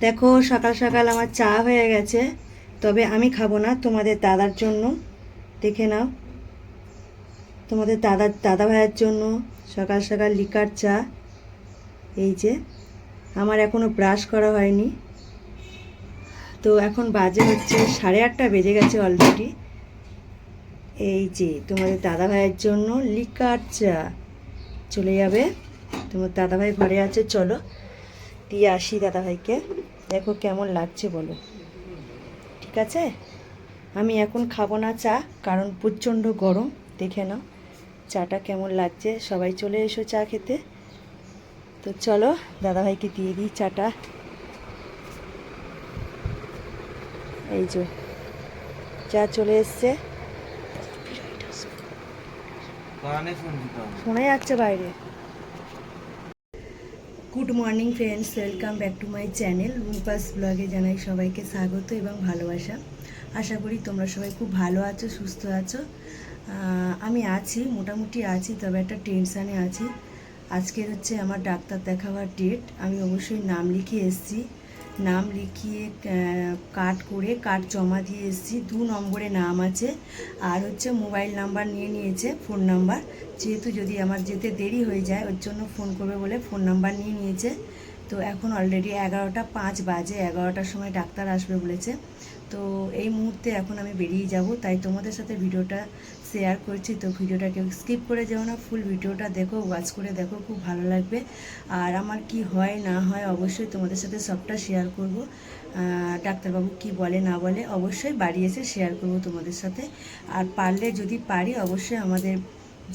দেখো, সকাল সকাল আমার চা হয়ে গেছে। তবে আমি খাব না তোমাদের দাদার জন্য। দেখে নাও। তোমাদের দাদার, দাদা ভাইয়ের জন্য সকাল সকাল লিকার চা। এই যে, আমার এখনও ব্রাশ করা হয়নি। তো এখন বাজে হচ্ছে সাড়ে আটটা, বেজে গেছে অলরেডি এই যে, তোমাদের দাদা ভাইয়ের জন্য লিকার চা। চলে যাবে। তোমার দাদা ভাই ঘরে আছে, চলো। দিয়ে আসি দাদা ভাইকে দেখো কেমন লাগছে বলো। ঠিক আছে? আমি এখন খাব না চা কারণ প্রচণ্ড গরম। দেখে নাও চাটা কেমন লাগছে? সবাই চলে এসো চা খেতে। তো চলো দাদাভাইকে দিয়ে দিই চাটা। এই যে চা চলে এসছে। শোনা যাচ্ছে বাইরে। Good morning friends welcome back to my channel Rumpa's ব্লগে জানাই সবাইকে স্বাগত এবং ভালোবাসা। আশা করি তোমরা সবাই খুব ভালো আছো, সুস্থ আছো। আমি আছি, মোটামুটি আছি, তবে একটা টেনশানে আছি। আজকের হচ্ছে আমার ডাক্তার দেখাবার ডেট আমি অবশ্যই নাম লিখে এসেছি। নাম লিখিয়ে কার্ড করে, কার্ড জমা দিয়ে এসেছি। দু নম্বরে নাম আছে। আর হচ্ছে মোবাইল নাম্বার নিয়ে নিয়েছে, ফোন নাম্বার। যেহেতু যদি আমার যেতে দেরি হয়ে যায়, ওর জন্য ফোন করবে বলে ফোন নাম্বার নিয়ে নিয়েছে। তো এখন অলরেডি এগারোটা পাঁচ বাজে, এগারোটার সময় ডাক্তার আসবে বলেছে। তো এই মুহূর্তে এখন আমি বেরিয়ে যাব। তাই তোমাদের সাথে ভিডিওটা শেয়ার করছি তো ভিডিওটা কেউ স্কিপ করে যেও না ফুল ভিডিওটা দেখো ওয়াচ করে দেখো খুব ভালো লাগবে। আর আমার কি হয় না হয় অবশ্যই তোমাদের সাথে সবটা শেয়ার করব। ডাক্তারবাবু কি বলে না বলে অবশ্যই বাড়ি এসে শেয়ার করব তোমাদের সাথে। আর পারলে যদি পারি অবশ্যই আমাদের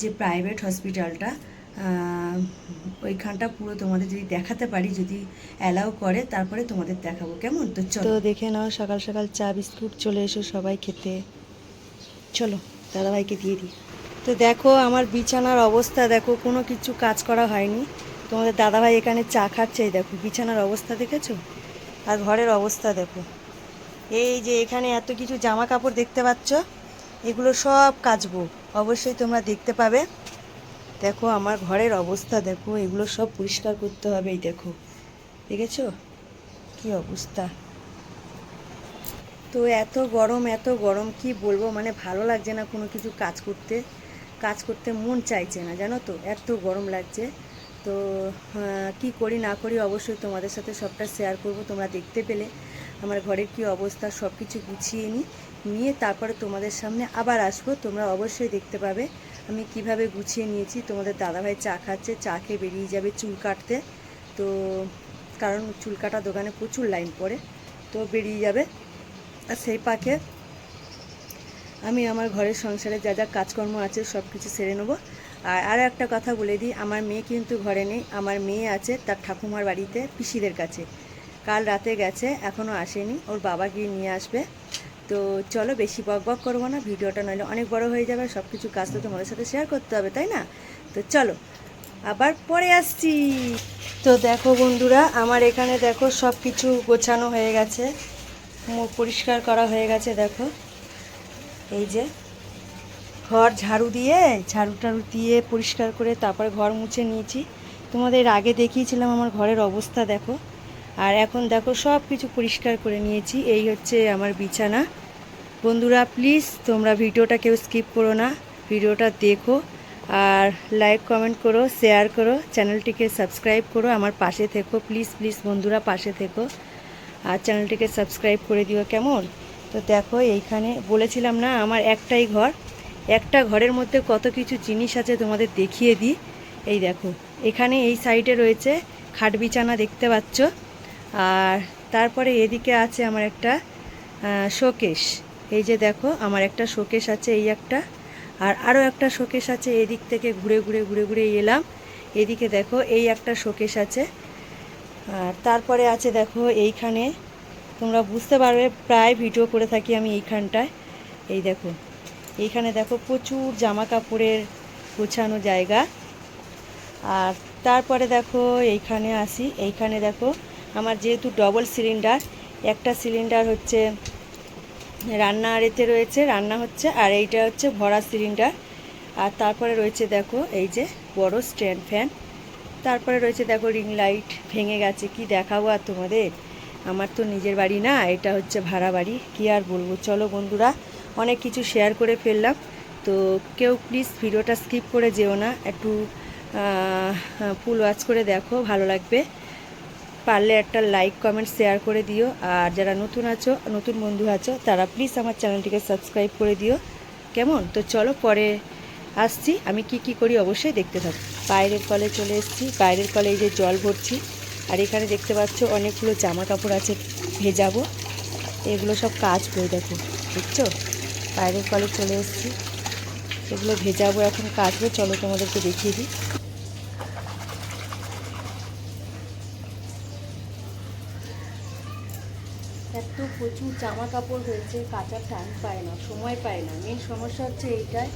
যে প্রাইভেট হসপিটালটা ওইখানটা পুরো তোমাদের যদি দেখাতে পারি যদি অ্যালাউ করে তারপরে তোমাদের দেখাবো কেমন? তো চলো। তো দেখে নাও সকাল সকাল চা বিস্কুট চলে এসো সবাই খেতে। চলো। দাদাভাইকে দিয়ে দিই। তো দেখো, আমার বিছানার অবস্থা, দেখো, কোনো কিছু কাজ করা হয়নি। তোমাদের দাদাভাই এখানে চা খাচ্ছে দেখো, বিছানার অবস্থা দেখেছ? আর ঘরের অবস্থা দেখো। এই যে এখানে এত কিছু জামা কাপড় দেখতে পাচ্ছ, এগুলো সব কাচবো। অবশ্যই তোমরা দেখতে পাবে। দেখো, আমার ঘরের অবস্থা দেখো, এগুলো সব পরিষ্কার করতে হবে, এই দেখো। দেখেছ? কি অবস্থা? তো এত গরম এত গরম, কি বলব? মানে ভালো লাগছে না কোনো কিছু কাজ করতে। কাজ করতে মন চাইছে না, জানো তো? এত গরম লাগছে। তো কি করি না করি অবশ্যই তোমাদের সাথে সবটা শেয়ার করব, তোমরা দেখতে পেলে। আমার ঘরের কি অবস্থা সব কিছু গুছিয়ে নিই নিয়ে তারপরে তোমাদের সামনে আবার আসব। তোমরা অবশ্যই দেখতে পাবে আমি কীভাবে গুছিয়ে নিয়েছি। তোমাদের দাদাভাই চা খাচ্ছে, চা খেয়ে বেরিয়ে যাবে চুল কাটতে। তো, কারণ চুল কাটা দোকানে প্রচুর লাইন পড়ে। তো বেরিয়ে যাবে। আর সেই পাকে আমি আমার ঘরের সংসারে যা যা কাজকর্ম আছে সব কিছু সেরে নেব। আর আরও একটা কথা বলে দিই, আমার মেয়ে কিন্তু ঘরে নেই, আমার মেয়ে আছে তার ঠাকুমার বাড়িতে পিসিদের কাছে। কাল রাতে গেছে, এখনও আসেনি, ওর বাবা গিয়ে নিয়ে আসবে। তো চলো বেশি বক বক করব না, ভিডিওটা নইলে অনেক বড় হয়ে যাবে, সব কিছু কাজ তো তোমাদের সাথে শেয়ার করতে হবে, তাই না? তো চলো, আবার পরে আসছি। তো দেখো বন্ধুরা, আমার এখানে দেখো সব কিছু গোছানো হয়ে গেছে। মুখ পরিষ্কার করা হয়ে গেছে, দেখো। এই যে, ঘর ঝাড়ু দিয়ে, ঝাড়ু টাড়ু দিয়ে পরিষ্কার করে তারপরে ঘর মুছে নিয়েছি। তোমাদের আগে দেখিয়েছিলাম আমার ঘরের অবস্থা, দেখো। আর এখন দেখো সব কিছু পরিষ্কার করে নিয়েছি। এই হচ্ছে আমার বিছানা। বন্ধুরা, প্লিজ তোমরা ভিডিওটা কেউ স্কিপ করো না। ভিডিওটা দেখো আর লাইক, কমেন্ট করো, শেয়ার করো। চ্যানেলটিকে সাবস্ক্রাইব করো। আমার পাশে থেকো। প্লিজ প্লিজ বন্ধুরা, পাশে থেকো। আর চ্যানেলটিকে সাবস্ক্রাইব করে দিও কেমন? তো দেখো, এইখানে বলেছিলাম না, আমার একটাই ঘর। একটা ঘরের মধ্যে কত কিছু জিনিস আছে তোমাদের দেখিয়ে দিই। এই দেখো, এখানে এই সাইডে রয়েছে খাট বিছানা দেখতে পাচ্ছ। আর তারপরে এদিকে আছে আমার একটা শোকেশ। এই যে দেখো, আমার একটা শোকেশ আছে, এই একটা। আর আরও একটা শোকেশ আছে, এদিক থেকে ঘুরে ঘুরে ঘুরে ঘুরে এলাম। এদিকে দেখো, এই একটা শোকেশ আছে। আর তারপরে আছে দেখো এইখানে। তোমরা বুঝতে পারবে, প্রায় ভিডিও করে থাকি আমি এইখানটায়। এই দেখো, এইখানে দেখো প্রচুর জামা কাপড়ের গোছানো জায়গা। আর তারপরে দেখো এইখানে আসি, এইখানে দেখো আমার যেহেতু ডবল সিলিন্ডার একটা সিলিন্ডার হচ্ছে রান্না এতে রয়েছে, রান্না হচ্ছে, আর এইটা হচ্ছে ভরা সিলিন্ডার আর তারপরে রয়েছে দেখো এই যে বড় স্ট্যান্ড ফ্যান তারপরে রয়েছে দেখো রিং লাইট ভেঙে গেছে, কি দেখাবো আর তোমাদের? আমার তো নিজের বাড়ি না, এটা হচ্ছে ভাড়া বাড়ি, কী আর বলব? চলো বন্ধুরা, অনেক কিছু শেয়ার করে ফেললাম। তো কেউ প্লিজ ভিডিওটা স্কিপ করে যেও না, একটু ফুল ওয়াচ করে দেখো, ভালো লাগবে। পারলে একটা লাইক কমেন্ট শেয়ার করে দিও। আর যারা নতুন আছো, নতুন বন্ধু আছো, তারা প্লিজ আমার চ্যানেলটিকে সাবস্ক্রাইব করে দিও। কেমন? তো চলো পরে আসছি, আমি কি কি করি অবশ্যই দেখতে থাকো। বাইরের কলে চলে এসেছি, বাইরের কলে এই যে জল ভরছি, আর এখানে দেখতে পাচ্ছ অনেকগুলো জামা কাপড় আছে ভেজাবো। এগুলো সব কাজ করে দেখো, দেখছ? বাইরের কলে চলে এসেছি, এগুলো ভেজাবো, এখন কাচবো, চলো তোমাদেরকে দেখিয়ে দিই। এত প্রচুর জামা কাপড় হয়েছে কাচার টাইম পায় না, সময় পায় না। মেন সমস্যা হচ্ছে এইটাই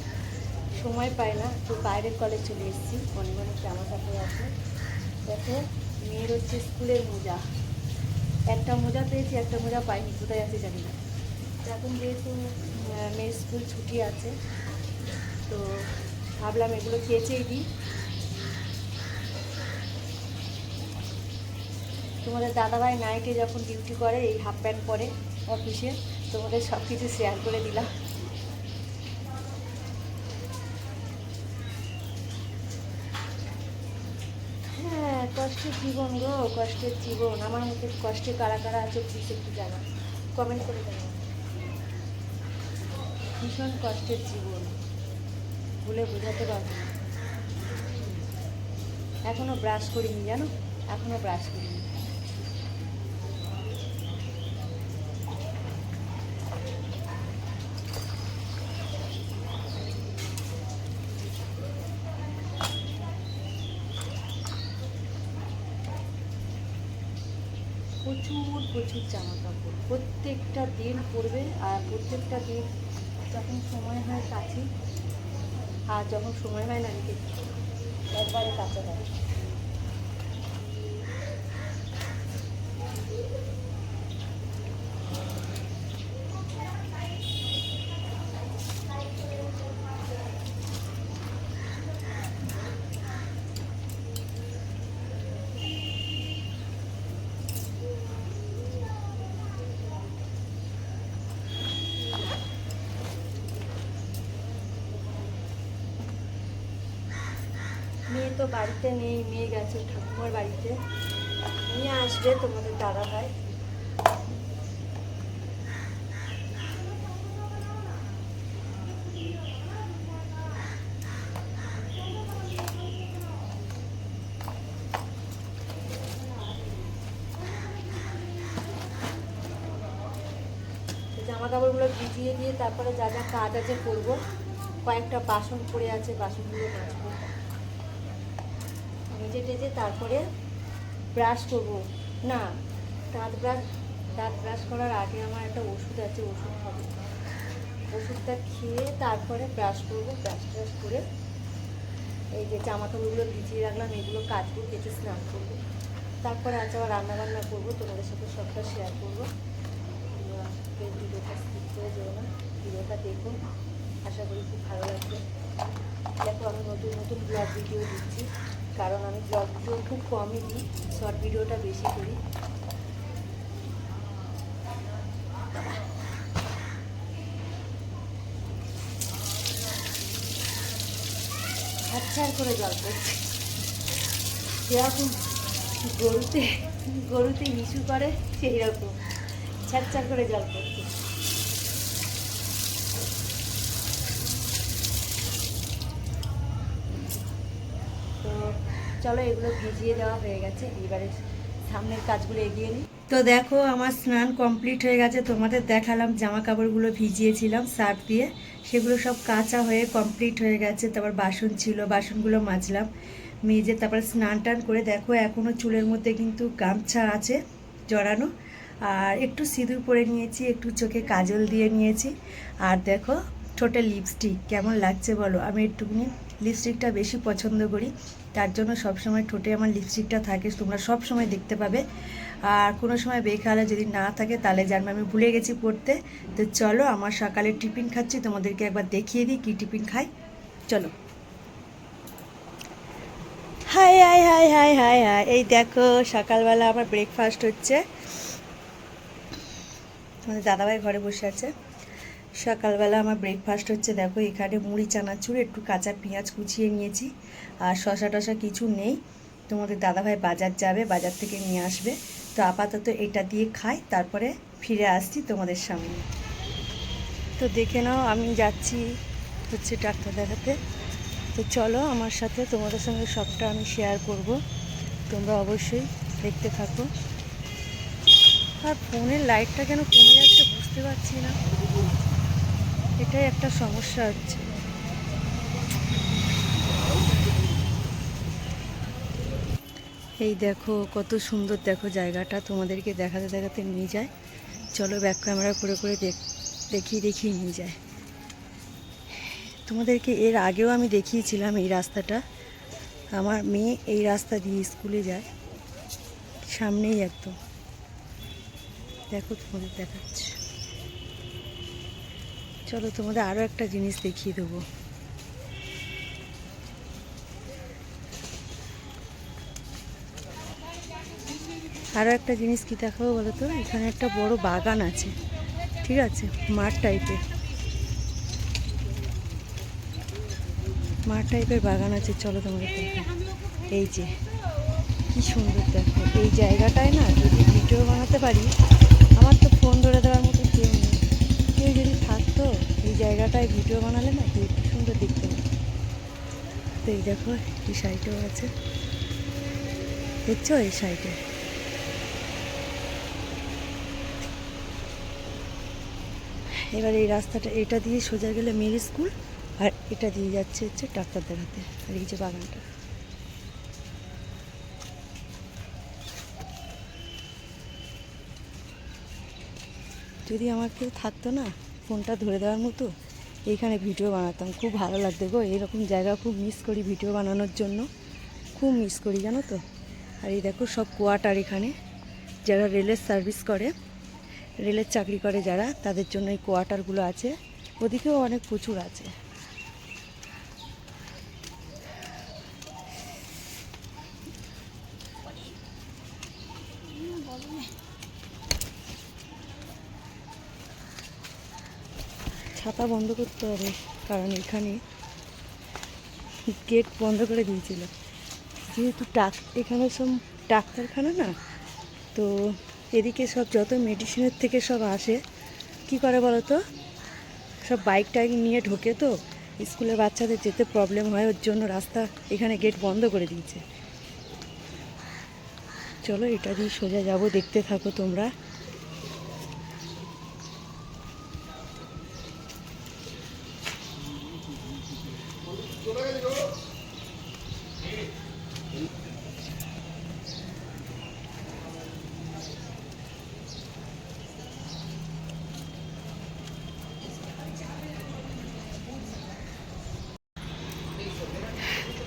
সময় পায় না তো বাইরের কলে চলে এসেছি অনেক অনেক জামা কাপড় আছে। দেখো, মেয়ের হচ্ছে স্কুলের মোজা। একটা মোজা পেয়েছি, একটা মোজা পাইনি, কোথায় আছে জানি না। এখন যেহেতু মেয়ের স্কুল ছুটি আছে, তো ভাবলাম এগুলো কেচেই দিই। তোমাদের দাদাভাই নাইটে যখন ডিউটি করে, এই হাফ প্যান্ট পরে অফিসে তোমাদের সব কিছু শেয়ার করে দিলাম হ্যাঁ কষ্টের জীবন গো, কষ্টের জীবন। আমার মধ্যে কষ্টে কারা কারা আছে প্লিজ একটু জানা কমেন্ট করে জানা ভীষণ কষ্টের জীবন। বলে বোঝাতে পারব এখনও ব্রাশ করিনি জানো? এখনও ব্রাশ করিনি। প্রচুর প্রচুর জামা কাপড় প্রত্যেকটা দিন পরবে আর প্রত্যেকটা দিন যখন সময় হয় কাছি আর যখন সময় হয় না। একবারে কাছে হয় মেয়ে তো বাড়িতে নেই, মেয়ে গেছে ঠাকুমার বাড়িতে। নিয়ে আসবে তোমাদের দাদা ভাই। জামা কাপড়গুলো ভিজিয়ে দিয়ে তারপরে যা যা কাজ আছে করব, কয়েকটা বাসন পড়ে আছে, বাসনগুলো মাজবো। টেজে তারপরে ব্রাশ করব। না, দাঁত ব্রাশ দাঁত ব্রাশ করার আগে আমার একটা ওষুধ আছে, ওষুধ খাব। ওষুধটা খেয়ে তারপরে ব্রাশ করব ব্রাশ ট্রাশ করে এই যে জামা কাপড়গুলো ভিজিয়ে রাখলাম, এগুলো কাচবো, কেটে স্নান করব। তারপরে আজ আবার রান্না বান্না করব, তোমাদের সাথে সবটা শেয়ার করব। ভিডিওটা স্কিপ করে যেও না, ভিডিওটা দেখো আশা করি খুব ভালো লাগবে। দেখো, আমি নতুন নতুন ব্লগ ভিডিও দিচ্ছি। কারণ আমি ব্লগ ভিডিও খুব কমই দিই শর্ট ভিডিওটা বেশি করি। আচ্ছা করে জল পড়ছে। যেরকম গরুতে গরুতে ইস্যু করে সেই রকম ছ্যাঁচ্ছার করে জল পড়ছে তো চলো, এগুলো ভিজিয়ে দেওয়া হয়ে গেছে। এবারে সামনের কাজগুলো এগিয়ে নিই। তো দেখো, আমার স্নান কমপ্লিট হয়ে গেছে। তোমাদের দেখালাম জামা কাপড়গুলো ভিজিয়েছিলাম সার্ফ দিয়ে। সেগুলো সব কাঁচা হয়ে কমপ্লিট হয়ে গেছে। তারপর বাসন ছিল, বাসনগুলো মাজলাম। মেজে তারপর স্নান টান করে দেখো এখনও চুলের মধ্যে কিন্তু গামছা আছে জড়ানো। আর একটু সিঁদুর পরে নিয়েছি, একটু চোখে কাজল দিয়ে নিয়েছি। আর দেখো ঠোঁটে লিপস্টিক কেমন লাগছে বলো? আমি একটুখানি লিপস্টিকটা বেশি পছন্দ করি। তার জন্য সবসময় ঠোঁটে আমার লিপস্টিকটা থাকে, তোমরা সব সময় দেখতে পাবে। আর কোনো সময় বেখালে যদি না থাকে, তাহলে জানবে আমি ভুলে গেছি পড়তে। তো চলো, আমার সকালে টিফিন খাচ্ছি, তোমাদেরকে একবার দেখিয়ে দিই কী টিফিন খাই। চলো। Hi hi hi hi hi hi, এই দেখো, সকালবেলা আমার ব্রেকফাস্ট হচ্ছে। তোমাদের দাদাভাই ঘরে বসে আছে। সকালবেলা আমার ব্রেকফাস্ট হচ্ছে, দেখো এখানে মুড়ি, চানাচুর, একটু কাঁচা পেঁয়াজ কুচিয়ে নিয়েছি আর শশা টশা কিছু নেই। তোমাদের দাদাভাই বাজার যাবে, বাজার থেকে নিয়ে আসবে। তো আপাতত এটা দিয়ে খাই, তারপরে ফিরে আসছি তোমাদের সামনে। তো দেখে নাও, আমি যাচ্ছি হচ্ছে ডাক্তার দেখাতে। তো চলো আমার সাথে তোমাদের সঙ্গে সবটা আমি শেয়ার করব। তোমরা অবশ্যই দেখতে থাকো। আর ফোনের লাইটটা কেন কমে যাচ্ছে বুঝতে পারছি না। এটাই একটা সমস্যা হচ্ছে। এই দেখো, কত সুন্দর দেখো জায়গাটা। তোমাদেরকে দেখাতে দেখাতে নিয়ে যায়। চলো ব্যাক ক্যামেরা করে করে দেখ, দেখিয়ে দেখিয়ে নিয়ে যায়। তোমাদেরকে এর আগেও আমি দেখিয়েছিলাম এই রাস্তাটা। আমার মেয়ে এই রাস্তা দিয়ে স্কুলে যায়। সামনেই একদম। দেখো তোমাদের দেখাচ্ছে। চলো তোমাদের আরও একটা জিনিস দেখিয়ে দেবো। আরও একটা জিনিস কি দেখাবো বলো তো এখানে একটা বড় বাগান আছে, ঠিক আছে? মাঠ টাইপের মাঠ টাইপের বাগান আছে, চলো তোমাদের দেখো এই যে, কি সুন্দর দেখো। এই জায়গাটায় না যদি ভিডিও বানাতে পারি, আমার তো ফোন ধরে দেওয়ার মতো কেউ নেই কেউ যদি থাকতো এই জায়গাটায় ভিডিও বানালে না কি সুন্দর দেখতে। তো এই দেখো, এই সাইডেও আছে। দেখছ এই সাইডে এবার এই রাস্তাটা, এটা দিয়ে সোজা গেলে মেরি স্কুল, আর এটা দিয়ে যাচ্ছে হচ্ছে ডাক্তার দেখাতে আর এই যে বাগানটা। যদি আমার কেউ থাকতো না ফোনটা ধরে দেওয়ার মতো? এইখানে ভিডিও বানাতাম। খুব ভালো লাগতো গো। এরকম জায়গা খুব মিস করি ভিডিও বানানোর জন্য। খুব মিস করি, জানো তো? আর এই দেখো, সব কোয়ার্টার এখানে। যারা রেলের সার্ভিস করে, রেলের চাকরি করে যারা, তাদের জন্য এই কোয়ার্টারগুলো আছে। ওদিকেও অনেক প্রচুর আছে। ছাতা বন্ধ করতে হবে, কারণ এখানে গেট বন্ধ করে দিয়েছিল। যেহেতু ডাক, এখানে সব ডাক্তারখানা না, তো এদিকে সব যত মেডিসিনের থেকে সব আসে, কি করে বলো তো সব বাইক টাইক নিয়ে ঢোকে তো, স্কুলের বাচ্চাদের যেতে প্রবলেম হয়, ওর জন্য রাস্তা, এখানে গেট বন্ধ করে দিয়েছে। চলো এটা দিয়ে সোজা যাব, দেখতে থাকো তোমরা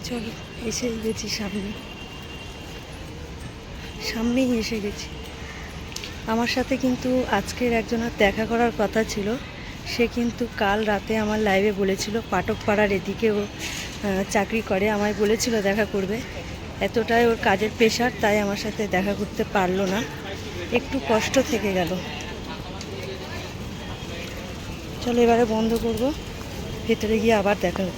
চলো এসে গেছি সামনে। সামনেই এসে গেছি। আমার সাথে কিন্তু আজকের একজনের দেখা করার কথা ছিল। সে কিন্তু কাল রাতে আমার লাইভে বলেছিল এদিকে ও চাকরি করে। আমায় বলেছিল, দেখা করবে। এতটাই ওর কাজের প্রেশার তাই আমার সাথে দেখা করতে পারল না। একটু কষ্ট থেকে গেল। চলো এবারে বন্ধ করব। ভেতরে গিয়ে আবার দেখা